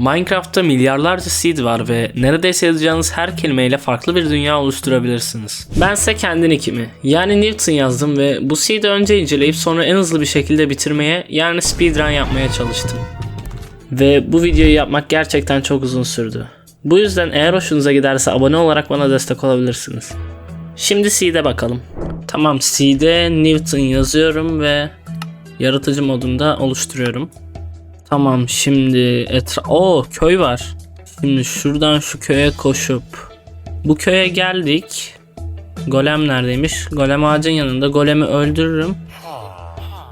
Minecraft'ta milyarlarca seed var ve neredeyse yazacağınız her kelimeyle farklı bir dünya oluşturabilirsiniz. Bense kendi nickimi yani Newton yazdım ve bu seed'i önce inceleyip sonra en hızlı bir şekilde bitirmeye yani speedrun yapmaya çalıştım. Ve bu videoyu yapmak gerçekten çok uzun sürdü. Bu yüzden eğer hoşunuza giderse abone olarak bana destek olabilirsiniz. Şimdi C'de bakalım. Tamam C'de Newton yazıyorum ve yaratıcı modunda oluşturuyorum. Tamam şimdi etra... Oo köy var. Şimdi şuradan şu köye koşup bu köye geldik. Golem neredeymiş? Golem ağacın yanında. Golemi öldürürüm.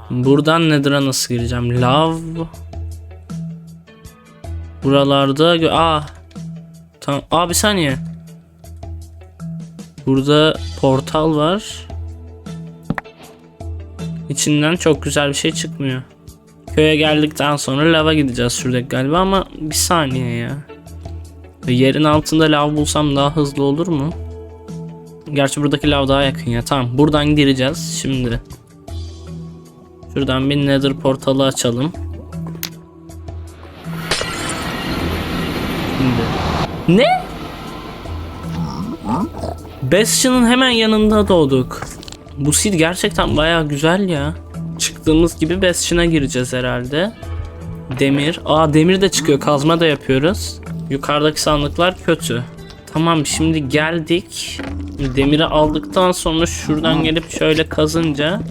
Buradan Nether'a nasıl gireceğim? Love. Buralarda... Aa. Tamam. Aa bir saniye. Burada portal var. İçinden çok güzel bir şey çıkmıyor. Köye geldikten sonra lava gideceğiz şuradaki galiba ama bir saniye ya. Yerin altında lav bulsam daha hızlı olur mu? Gerçi buradaki lav daha yakın ya. Tamam buradan gireceğiz şimdi. Şuradan bir nether portalı açalım. Şimdi. Ne? Bastion'ın hemen yanında doğduk. Bu seed gerçekten baya güzel ya. Çıktığımız gibi Bastion'a gireceğiz herhalde. Demir. Aa demir de çıkıyor. Kazma da yapıyoruz. Yukarıdaki sandıklar kötü. Tamam şimdi geldik. Demiri aldıktan sonra şuradan gelip şöyle kazınca.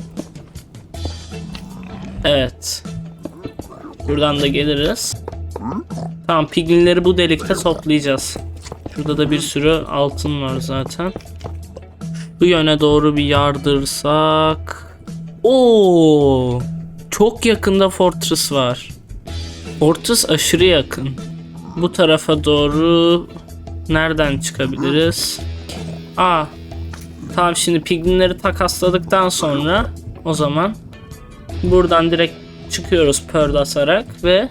Evet. Buradan da geliriz. Tamam piglinleri bu delikte toplayacağız. Şurada da bir sürü altın var zaten. Bu yöne doğru bir yardırsak. Oo! Çok yakında Fortress var. Fortress aşırı yakın. Bu tarafa doğru nereden çıkabiliriz? Aa. Tamam şimdi piglinleri takasladıktan sonra o zaman buradan direkt çıkıyoruz pearl atarak ve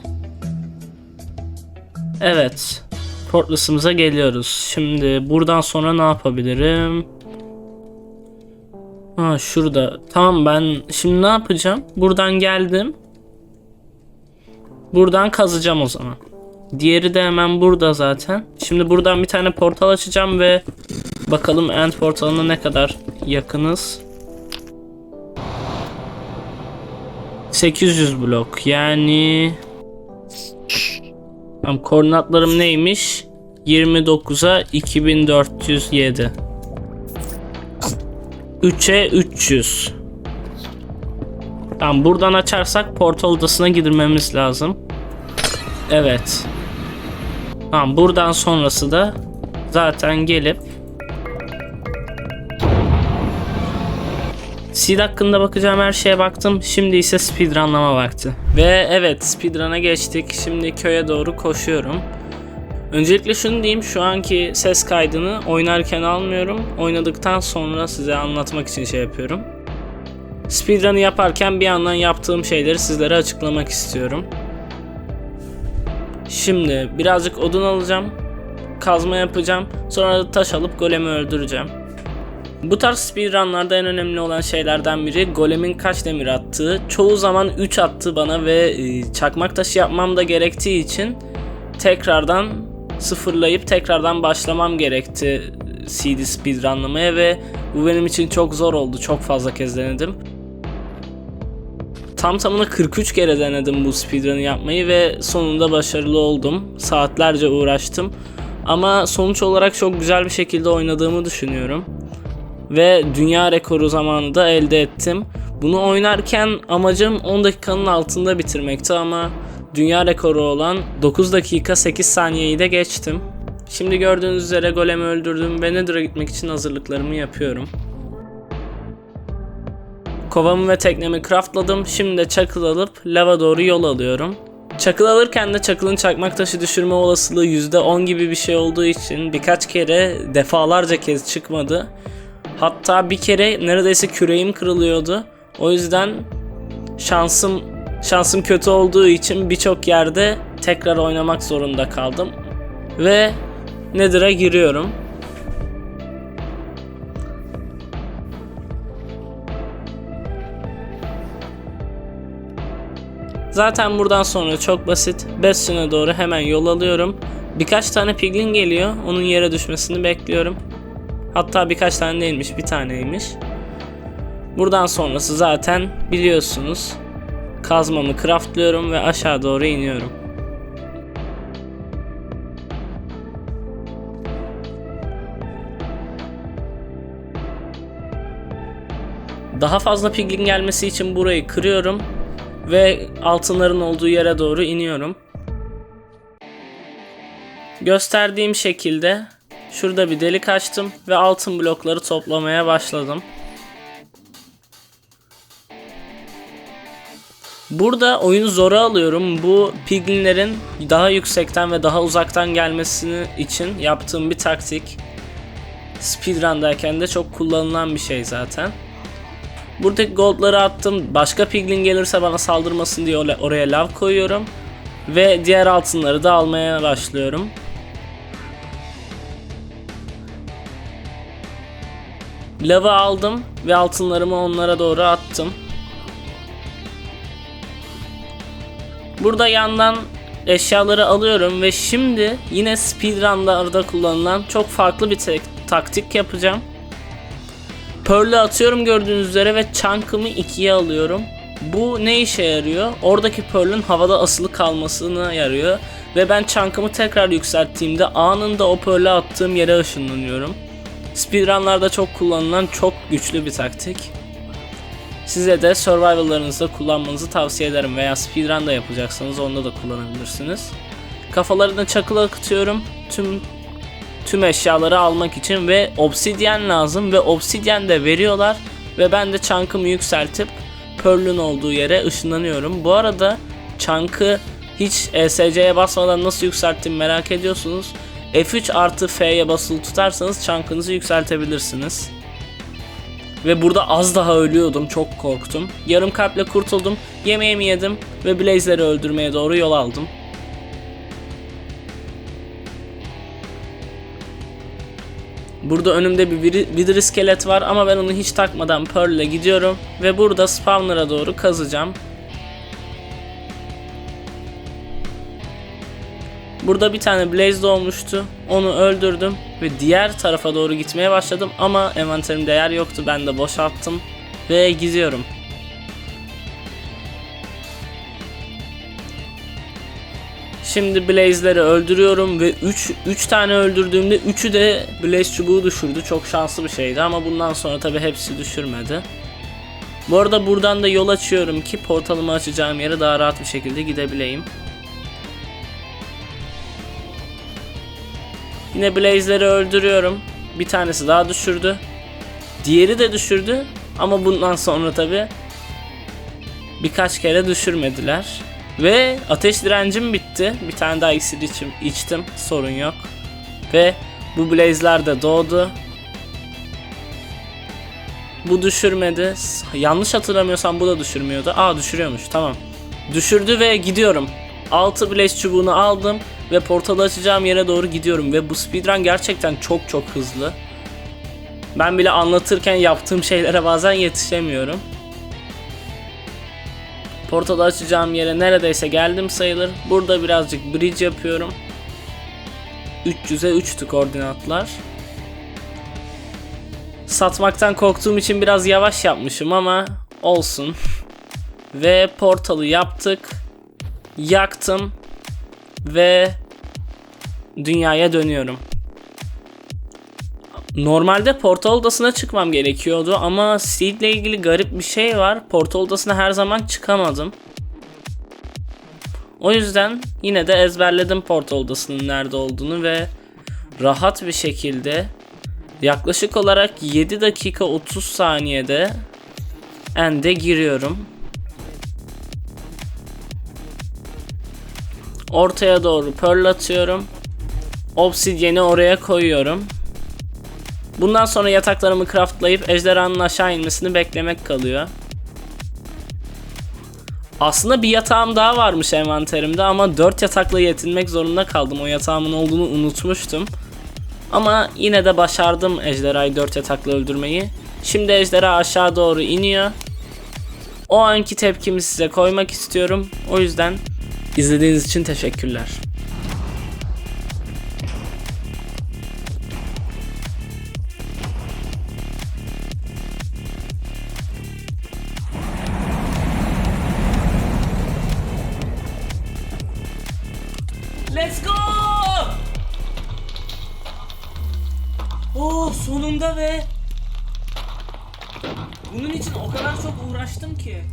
Evet. Fortress'ımıza geliyoruz. Şimdi buradan sonra ne yapabilirim? Ha şurada. Tamam ben şimdi ne yapacağım? Buradan geldim. Buradan kazacağım o zaman. Diğeri de hemen burada zaten. Şimdi buradan bir tane portal açacağım ve bakalım end portalına ne kadar yakınız. 800 blok yani Tamam koordinatlarım neymiş? 29'a 2407. 3'e 300. Tamam buradan açarsak portal odasına girmemiz lazım. Evet. Tamam buradan sonrası da zaten gelip Seed hakkında bakacağım her şeye baktım. Şimdi ise speedrunlama vakti. Ve evet speedrun'a geçtik. Şimdi köye doğru koşuyorum. Öncelikle şunu diyeyim şu anki ses kaydını oynarken almıyorum. Oynadıktan sonra size anlatmak için şey yapıyorum. Speedrun'ı yaparken bir yandan yaptığım şeyleri sizlere açıklamak istiyorum. Şimdi birazcık odun alacağım. Kazma yapacağım. Sonra da taş alıp golemi öldüreceğim. Bu tarz speedrunlarda en önemli olan şeylerden biri golemin kaç demir attığı. Çoğu zaman 3 attı bana ve e, çakmak taşı yapmam da gerektiği için tekrardan sıfırlayıp tekrardan başlamam gerekti CD speedrunlamaya ve bu benim için çok zor oldu. Çok fazla kez denedim. Tam tamına 43 kere denedim bu speedrun'ı yapmayı ve sonunda başarılı oldum. Saatlerce uğraştım. Ama sonuç olarak çok güzel bir şekilde oynadığımı düşünüyorum ve dünya rekoru zamanı da elde ettim. Bunu oynarken amacım 10 dakikanın altında bitirmekti ama dünya rekoru olan 9 dakika 8 saniyeyi de geçtim. Şimdi gördüğünüz üzere golemi öldürdüm ve Nether'a gitmek için hazırlıklarımı yapıyorum. Kovamı ve teknemi craftladım. Şimdi de çakıl alıp lava doğru yol alıyorum. Çakıl alırken de çakılın çakmak taşı düşürme olasılığı %10 gibi bir şey olduğu için birkaç kere defalarca kez çıkmadı. Hatta bir kere neredeyse küreğim kırılıyordu. O yüzden şansım şansım kötü olduğu için birçok yerde tekrar oynamak zorunda kaldım. Ve Nether'a giriyorum. Zaten buradan sonra çok basit. Bastion'a doğru hemen yol alıyorum. Birkaç tane piglin geliyor. Onun yere düşmesini bekliyorum. Hatta birkaç tane değilmiş, bir taneymiş. Buradan sonrası zaten biliyorsunuz. Kazmamı craftlıyorum ve aşağı doğru iniyorum. Daha fazla piglin gelmesi için burayı kırıyorum ve altınların olduğu yere doğru iniyorum. Gösterdiğim şekilde şurada bir delik açtım ve altın blokları toplamaya başladım. Burada oyunu zora alıyorum. Bu piglinlerin daha yüksekten ve daha uzaktan gelmesini için yaptığım bir taktik. Speedrun'dayken de çok kullanılan bir şey zaten. Buradaki goldları attım. Başka piglin gelirse bana saldırmasın diye oraya- lav koyuyorum. Ve diğer altınları da almaya başlıyorum. Lavı aldım ve altınlarımı onlara doğru attım. Burada yandan eşyaları alıyorum ve şimdi yine speedrunlarda kullanılan çok farklı bir taktik yapacağım. Pearl'ü atıyorum gördüğünüz üzere ve chunk'ımı ikiye alıyorum. Bu ne işe yarıyor? Oradaki Pearl'ün havada asılı kalmasına yarıyor. Ve ben chunk'ımı tekrar yükselttiğimde anında o Pearl'ü attığım yere ışınlanıyorum. Speedrunlarda çok kullanılan çok güçlü bir taktik. Size de survival'larınızda kullanmanızı tavsiye ederim veya speedrun da yapacaksanız onda da kullanabilirsiniz. Kafalarına çakıl akıtıyorum. Tüm tüm eşyaları almak için ve obsidyen lazım ve obsidyen de veriyorlar ve ben de chunk'ımı yükseltip Pearl'ün olduğu yere ışınlanıyorum. Bu arada chunk'ı hiç ESC'ye basmadan nasıl yükselttiğimi merak ediyorsunuz. F3 artı F'ye basılı tutarsanız chunk'ınızı yükseltebilirsiniz. Ve burada az daha ölüyordum. Çok korktum. Yarım kalple kurtuldum. Yemeğimi yedim ve Blaze'leri öldürmeye doğru yol aldım. Burada önümde bir Wither iskelet var ama ben onu hiç takmadan Pearl ile gidiyorum ve burada spawner'a doğru kazacağım. Burada bir tane Blaze doğmuştu. Onu öldürdüm ve diğer tarafa doğru gitmeye başladım ama envanterimde yer yoktu. Ben de boşalttım ve gidiyorum. Şimdi Blaze'leri öldürüyorum ve 3 3 tane öldürdüğümde 3'ü de Blaze çubuğu düşürdü. Çok şanslı bir şeydi ama bundan sonra tabi hepsi düşürmedi. Bu arada buradan da yol açıyorum ki portalımı açacağım yere daha rahat bir şekilde gidebileyim. Yine Blaze'leri öldürüyorum. Bir tanesi daha düşürdü. Diğeri de düşürdü. Ama bundan sonra tabi birkaç kere düşürmediler. Ve ateş direncim bitti. Bir tane daha iksir içim, içtim. Sorun yok. Ve bu Blaze'ler de doğdu. Bu düşürmedi. Yanlış hatırlamıyorsam bu da düşürmüyordu. Aa düşürüyormuş tamam. Düşürdü ve gidiyorum. 6 Blaze çubuğunu aldım ve portalı açacağım yere doğru gidiyorum ve bu speedrun gerçekten çok çok hızlı. Ben bile anlatırken yaptığım şeylere bazen yetişemiyorum. Portalı açacağım yere neredeyse geldim sayılır. Burada birazcık bridge yapıyorum. 300'e 3'tü koordinatlar. Satmaktan korktuğum için biraz yavaş yapmışım ama olsun. Ve portalı yaptık. Yaktım. Ve dünyaya dönüyorum. Normalde portal odasına çıkmam gerekiyordu ama Seed ile ilgili garip bir şey var. Portal odasına her zaman çıkamadım. O yüzden yine de ezberledim portal odasının nerede olduğunu ve rahat bir şekilde yaklaşık olarak 7 dakika 30 saniyede end'e giriyorum. Ortaya doğru pearl atıyorum. Obsidyeni oraya koyuyorum. Bundan sonra yataklarımı craftlayıp ejderhanın aşağı inmesini beklemek kalıyor. Aslında bir yatağım daha varmış envanterimde ama 4 yatakla yetinmek zorunda kaldım. O yatağımın olduğunu unutmuştum. Ama yine de başardım ejderhayı 4 yatakla öldürmeyi. Şimdi ejderha aşağı doğru iniyor. O anki tepkimi size koymak istiyorum. O yüzden izlediğiniz için teşekkürler. Let's go! Oh sonunda be. Bunun için o kadar çok uğraştım ki.